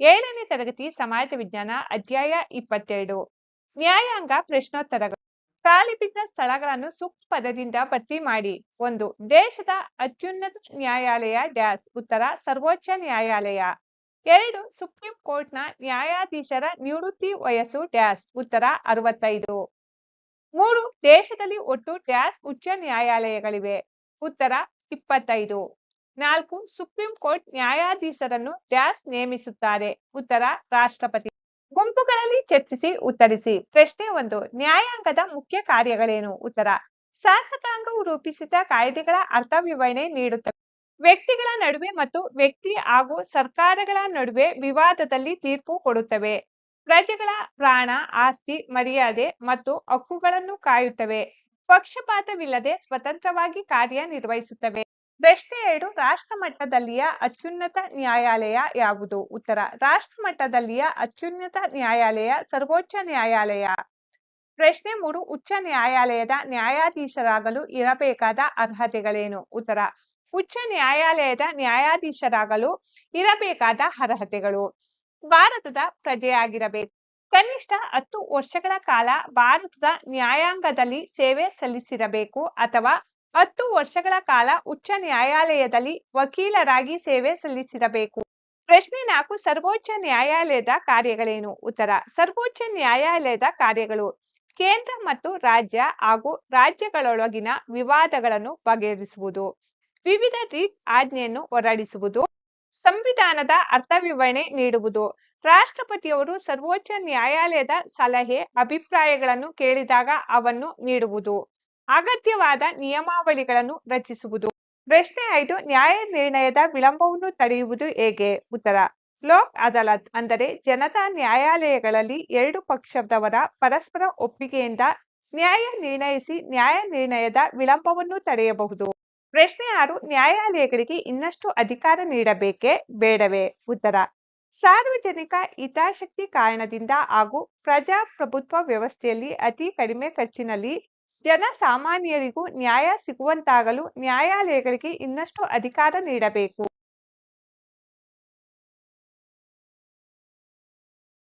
ಏಳನೇ ತರಗತಿ ಸಮಾಜ ವಿಜ್ಞಾನ ಅಧ್ಯಾಯ ಇಪ್ಪತ್ತೆರಡು. ನ್ಯಾಯಾಂಗ ಪ್ರಶ್ನೋತ್ತರಗಳು. ಖಾಲಿ ಬಿದ್ದ ಸ್ಥಳಗಳನ್ನು ಸೂಕ್ತ ಪದದಿಂದ ಭರ್ತಿ ಮಾಡಿ. ಒಂದು, ದೇಶದ ಅತ್ಯುನ್ನತ ನ್ಯಾಯಾಲಯ ಡ್ಯಾಸ್, ಉತ್ತರ, ಸರ್ವೋಚ್ಚ ನ್ಯಾಯಾಲಯ. ಎರಡು, ಸುಪ್ರೀಂ ಕೋರ್ಟ್ನ ನ್ಯಾಯಾಧೀಶರ ನಿವೃತ್ತಿ ವಯಸ್ಸು ಡ್ಯಾಸ್, ಉತ್ತರ, ಅರವತ್ತೈದು. ಮೂರು, ದೇಶದಲ್ಲಿ ಒಟ್ಟು ಡ್ಯಾಸ್ ಉಚ್ಚ ನ್ಯಾಯಾಲಯಗಳಿವೆ, ಉತ್ತರ, ಇಪ್ಪತ್ತೈದು. ನಾಲ್ಕು ಸುಪ್ರೀಂ ಕೋರ್ಟ್ ನ್ಯಾಯಾಧೀಶರನ್ನು ಡ್ಯಾಸ್ ನೇಮಿಸುತ್ತಾರೆ. ಉತ್ತರ, ರಾಷ್ಟ್ರಪತಿ. ಗುಂಪುಗಳಲ್ಲಿ ಚರ್ಚಿಸಿ, ಉತ್ತರಿಸಿ. ಪ್ರಶ್ನೆ ಒಂದು, ನ್ಯಾಯಾಂಗದ ಮುಖ್ಯ ಕಾರ್ಯಗಳೇನು? ಉತ್ತರ, ಶಾಸಕಾಂಗವು ರೂಪಿಸಿದ ಕಾಯ್ದೆಗಳ ಅರ್ಥ ವಿವರಣೆ ನೀಡುತ್ತವೆ ವ್ಯಕ್ತಿಗಳ ನಡುವೆ ಮತ್ತು ವ್ಯಕ್ತಿ ಹಾಗೂ ಸರ್ಕಾರಗಳ ನಡುವೆ ವಿವಾದದಲ್ಲಿ ತೀರ್ಪು ಕೊಡುತ್ತವೆ. ಪ್ರಜೆಗಳ ಪ್ರಾಣ, ಆಸ್ತಿ, ಮರ್ಯಾದೆ ಮತ್ತು ಹಕ್ಕುಗಳನ್ನು ಕಾಯುತ್ತವೆ. ಪಕ್ಷಪಾತವಿಲ್ಲದೆ ಸ್ವತಂತ್ರವಾಗಿ ಕಾರ್ಯನಿರ್ವಹಿಸುತ್ತವೆ. ಪ್ರಶ್ನೆ ಎರಡು ರಾಷ್ಟ್ರ ಮಟ್ಟದಲ್ಲಿಯ ಅತ್ಯುನ್ನತ ನ್ಯಾಯಾಲಯ ಯಾವುದು? ಉತ್ತರ ರಾಷ್ಟ್ರ ಮಟ್ಟದಲ್ಲಿಯ ಅತ್ಯುನ್ನತ ನ್ಯಾಯಾಲಯ, ಸರ್ವೋಚ್ಚ ನ್ಯಾಯಾಲಯ. ಪ್ರಶ್ನೆ ಮೂರು, ಉಚ್ಚ ನ್ಯಾಯಾಲಯದ ನ್ಯಾಯಾಧೀಶರಾಗಲು ಇರಬೇಕಾದ ಅರ್ಹತೆಗಳೇನು? ಉತ್ತರ, ಉಚ್ಚ ನ್ಯಾಯಾಲಯದ ನ್ಯಾಯಾಧೀಶರಾಗಲು ಇರಬೇಕಾದ ಅರ್ಹತೆಗಳು. ಭಾರತದ ಪ್ರಜೆಯಾಗಿರಬೇಕು. ಕನಿಷ್ಠ ಹತ್ತು ವರ್ಷಗಳ ಕಾಲ ಭಾರತದ ನ್ಯಾಯಾಂಗದಲ್ಲಿ ಸೇವೆ ಸಲ್ಲಿಸಿರಬೇಕು ಅಥವಾ ಹತ್ತು ವರ್ಷಗಳ ಕಾಲ ಉಚ್ಚ ನ್ಯಾಯಾಲಯದಲ್ಲಿ ವಕೀಲರಾಗಿ ಸೇವೆ ಸಲ್ಲಿಸಿರಬೇಕು. ಪ್ರಶ್ನೆ ನಾಲ್ಕು, ಸರ್ವೋಚ್ಚ ನ್ಯಾಯಾಲಯದ ಕಾರ್ಯಗಳೇನು? ಉತ್ತರ, ಸರ್ವೋಚ್ಚ ನ್ಯಾಯಾಲಯದ ಕಾರ್ಯಗಳು ಕೇಂದ್ರ ಮತ್ತು ರಾಜ್ಯ ಹಾಗೂ ರಾಜ್ಯಗಳೊಳಗಿನ ವಿವಾದಗಳನ್ನು ಬಗೆಹರಿಸುವುದು, ವಿವಿಧ ರೀಟ್ ಆಜ್ಞೆಯನ್ನು ಹೊರಡಿಸುವುದು, ಸಂವಿಧಾನದ ಅರ್ಥ ವಿವರಣೆ ನೀಡುವುದು. ರಾಷ್ಟ್ರಪತಿಯವರು ಸರ್ವೋಚ್ಚ ನ್ಯಾಯಾಲಯದ ಸಲಹೆ, ಅಭಿಪ್ರಾಯಗಳನ್ನು ಕೇಳಿದಾಗ ಅವನ್ನು ನೀಡುವುದು. ಅಗತ್ಯವಾದ ನಿಯಮಾವಳಿಗಳನ್ನು ರಚಿಸುವುದು. ಪ್ರಶ್ನೆ ಐದು, ನ್ಯಾಯ ನಿರ್ಣಯದ ವಿಳಂಬವನ್ನು ತಡೆಯುವುದು ಹೇಗೆ? ಉತ್ತರ, ಲೋಕ್ ಅದಾಲತ್ ಅಂದರೆ ಜನತಾ ನ್ಯಾಯಾಲಯಗಳಲ್ಲಿ ಎರಡು ಪಕ್ಷದವರ ಪರಸ್ಪರ ಒಪ್ಪಿಗೆಯಿಂದ ನ್ಯಾಯ ನಿರ್ಣಯಿಸಿ ನ್ಯಾಯ ನಿರ್ಣಯದ ವಿಳಂಬವನ್ನು ತಡೆಯಬಹುದು. ಪ್ರಶ್ನೆ ಆರು, ನ್ಯಾಯಾಲಯಗಳಿಗೆ ಇನ್ನಷ್ಟು ಅಧಿಕಾರ ನೀಡಬೇಕೇ? ಬೇಡವೇ? ಉತ್ತರ, ಸಾರ್ವಜನಿಕ ಹಿತಾಸಕ್ತಿ ಕಾರಣದಿಂದ ಹಾಗೂ ಪ್ರಜಾಪ್ರಭುತ್ವ ವ್ಯವಸ್ಥೆಯಲ್ಲಿ ಅತಿ ಕಡಿಮೆ ಖರ್ಚಿನಲ್ಲಿ ಜನಸಾಮಾನ್ಯರಿಗೂ ನ್ಯಾಯ ಸಿಗುವಂತಾಗಲು ನ್ಯಾಯಾಲಯಗಳಿಗೆ ಇನ್ನಷ್ಟು ಅಧಿಕಾರ ನೀಡಬೇಕು.